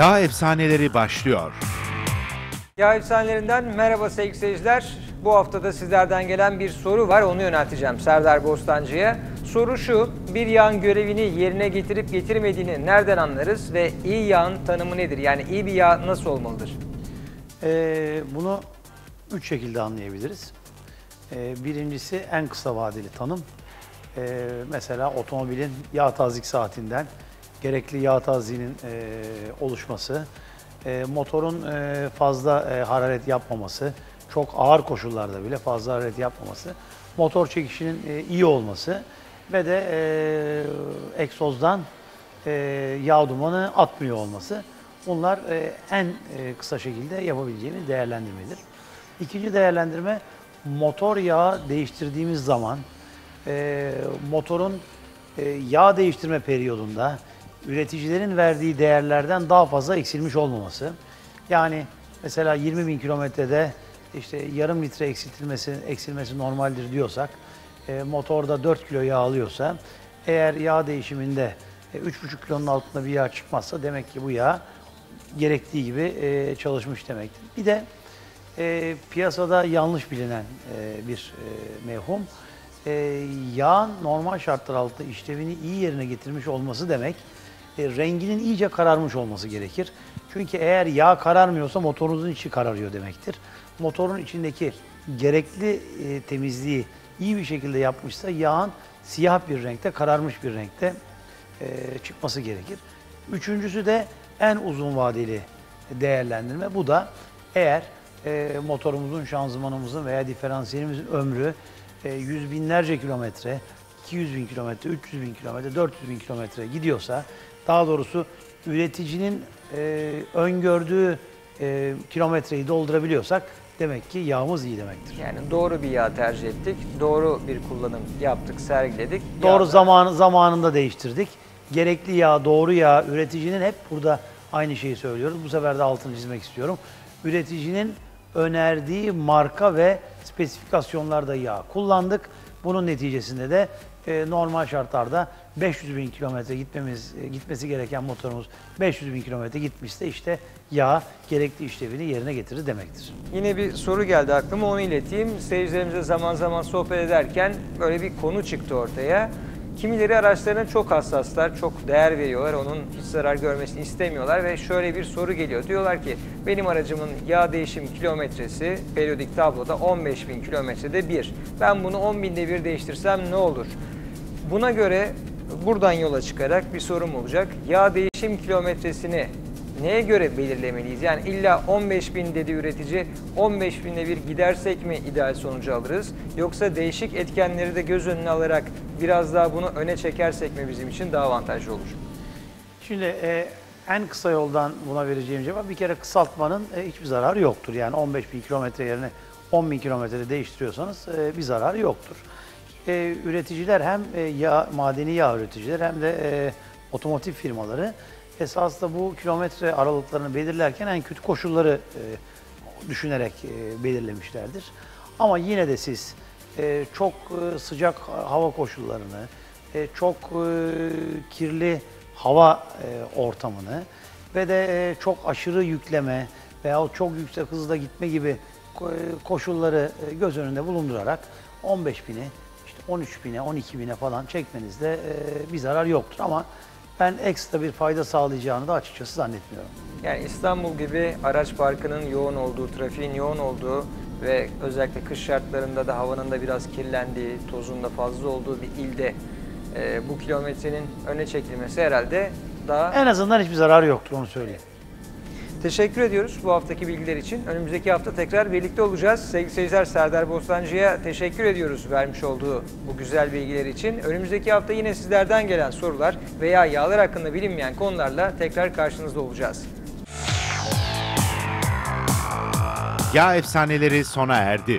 Yağ efsaneleri başlıyor. Yağ efsanelerinden merhaba sevgili seyirciler. Bu haftada sizlerden gelen bir soru var onu yönelteceğim Serdar Bostancı'ya. Soru şu, bir yağın görevini yerine getirip getirmediğini nereden anlarız ve iyi yağın tanımı nedir? Yani iyi bir yağ nasıl olmalıdır? Ee, bunu üç şekilde anlayabiliriz. Ee, birincisi en kısa vadeli tanım. Ee, mesela otomobilin yağ tazik saatinden gerekli yağ taziğinin e, oluşması, e, motorun e, fazla e, hararet yapmaması, çok ağır koşullarda bile fazla hararet yapmaması, motor çekişinin e, iyi olması ve de e, egzozdan e, yağ dumanı atmıyor olması. Bunlar e, en e, kısa şekilde yapabileceğimiz değerlendirmedir. İkinci değerlendirme motor yağı değiştirdiğimiz zaman e, motorun e, yağ değiştirme periyodunda üreticilerin verdiği değerlerden daha fazla eksilmiş olmaması. Yani mesela 20 bin kilometrede işte yarım litre eksiltilmesi, eksilmesi normaldir diyorsak, e, motorda 4 kilo yağ alıyorsa, eğer yağ değişiminde e, 3,5 kilonun altında bir yağ çıkmazsa demek ki bu yağ gerektiği gibi e, çalışmış demektir. Bir de e, piyasada yanlış bilinen e, bir e, mevhum. E, yağın normal şartlar altında işlevini iyi yerine getirmiş olması demek, e, renginin iyice kararmış olması gerekir. Çünkü eğer yağ kararmıyorsa motorunuzun içi kararıyor demektir. Motorun içindeki gerekli e, temizliği iyi bir şekilde yapmışsa yağın siyah bir renkte, kararmış bir renkte e, çıkması gerekir. Üçüncüsü de en uzun vadeli değerlendirme. Bu da eğer e, motorumuzun, şanzımanımızın veya diferansiyelimizin ömrü e, yüz binlerce kilometre, 200 bin kilometre, 300 bin kilometre, 400 bin kilometre gidiyorsa, daha doğrusu üreticinin e, öngördüğü e, kilometreyi doldurabiliyorsak demek ki yağımız iyi demektir. Yani doğru bir yağ tercih ettik, doğru bir kullanım yaptık, sergiledik. Doğru Yağda- zaman zamanında değiştirdik. Gerekli yağ, doğru yağ üreticinin hep burada aynı şeyi söylüyoruz. Bu sefer de altını çizmek istiyorum. Üreticinin önerdiği marka ve spesifikasyonlarda yağ kullandık. Bunun neticesinde de e, normal şartlarda 500 bin kilometre gitmemiz e, gitmesi gereken motorumuz 500 bin kilometre gitmişse işte yağ gerekli işlevini yerine getirir demektir. Yine bir soru geldi aklıma onu ileteyim. Seyircilerimize zaman zaman sohbet ederken böyle bir konu çıktı ortaya. Kimileri araçlarına çok hassaslar, çok değer veriyorlar, onun hiç zarar görmesini istemiyorlar ve şöyle bir soru geliyor. Diyorlar ki benim aracımın yağ değişim kilometresi periyodik tabloda 15 bin kilometrede bir. Ben bunu 10 binde bir değiştirsem ne olur? Buna göre buradan yola çıkarak bir sorum olacak. Yağ değişim kilometresini neye göre belirlemeliyiz? Yani illa 15 bin dedi üretici, 15 binde bir gidersek mi ideal sonucu alırız? Yoksa değişik etkenleri de göz önüne alarak biraz daha bunu öne çekersek mi bizim için daha avantajlı olur? Şimdi e, en kısa yoldan buna vereceğim cevap bir kere kısaltmanın e, hiçbir zararı yoktur. Yani 15 bin kilometre yerine 10 bin kilometrede değiştiriyorsanız e, bir zararı yoktur. E, üreticiler hem e, yağ, madeni yağ üreticiler hem de e, otomotiv firmaları esasında bu kilometre aralıklarını belirlerken en kötü koşulları e, düşünerek e, belirlemişlerdir. Ama yine de siz e, çok e, sıcak hava koşullarını, e, çok e, kirli hava e, ortamını ve de e, çok aşırı yükleme veya çok yüksek hızla gitme gibi e, koşulları e, göz önünde bulundurarak 15 bini, 13 bine, 12 bine falan çekmenizde e, bir zarar yoktur. Ama ben ekstra bir fayda sağlayacağını da açıkçası zannetmiyorum. Yani İstanbul gibi araç parkının yoğun olduğu, trafiğin yoğun olduğu ve özellikle kış şartlarında da havanın da biraz kirlendiği, tozun da fazla olduğu bir ilde e, bu kilometrenin öne çekilmesi herhalde daha En azından hiçbir zararı yoktur onu söyleyeyim. Teşekkür ediyoruz bu haftaki bilgiler için. Önümüzdeki hafta tekrar birlikte olacağız. Sevgili seyirciler Serdar Bostancı'ya teşekkür ediyoruz vermiş olduğu bu güzel bilgiler için. Önümüzdeki hafta yine sizlerden gelen sorular veya yağlar hakkında bilinmeyen konularla tekrar karşınızda olacağız. Yağ efsaneleri sona erdi.